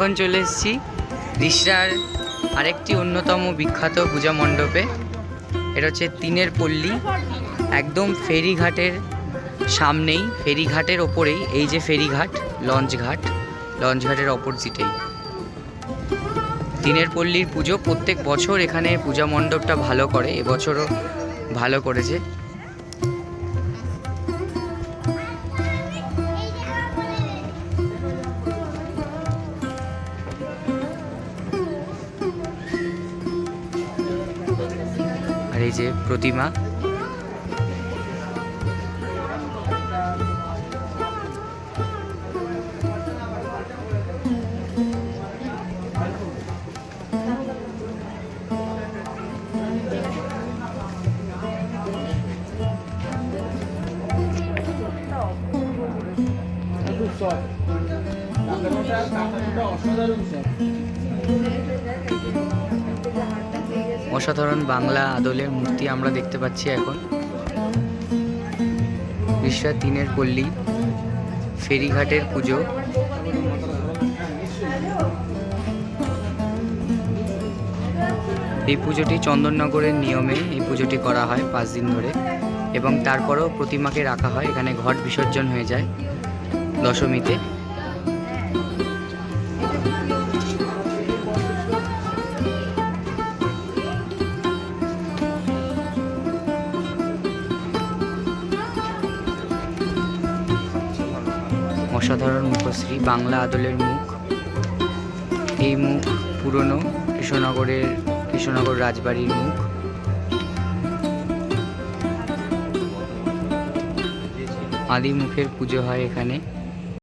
এখন চলে এসেছি রিসরার আরেকটি অন্যতম বিখ্যাত পূজা মণ্ডপে। এটা হচ্ছে তিনের পল্লী, একদম ফেরিঘাটের সামনেই, ফেরিঘাটের ওপরেই, এই যে ফেরিঘাট, লঞ্চ ঘাট, লঞ্চ ঘাটের অপোজিটেই তিনের পল্লীর পুজো প্রত্যেক বছর এখানে পূজা মণ্ডপটা ভালো করে, এবছরও ভালো করেছে। এই যে প্রতিমা। অসাধারণ বাংলা আদলের মূর্তি আমরা দেখতে পাচ্ছি এখন। রিসরা তিনের পল্লী, ফেরিঘাটের পুজো। এই পুজোটি চন্দননগরের নিয়মে এই পুজোটি করা হয় পাঁচ দিন ধরে এবং তারপরও প্রতিমাকে রাখা হয়। এখানে ঘট বিসর্জন হয়ে যায় দশমীতে। অসাধারণ মুখশ্রী বাংলা আদলের মুখ। এই মুখ পুরনো, কৃষ্ণনগরের, কৃষ্ণনগর রাজবাড়ির মুখ। আদি মুখের পুজো হয় এখানে।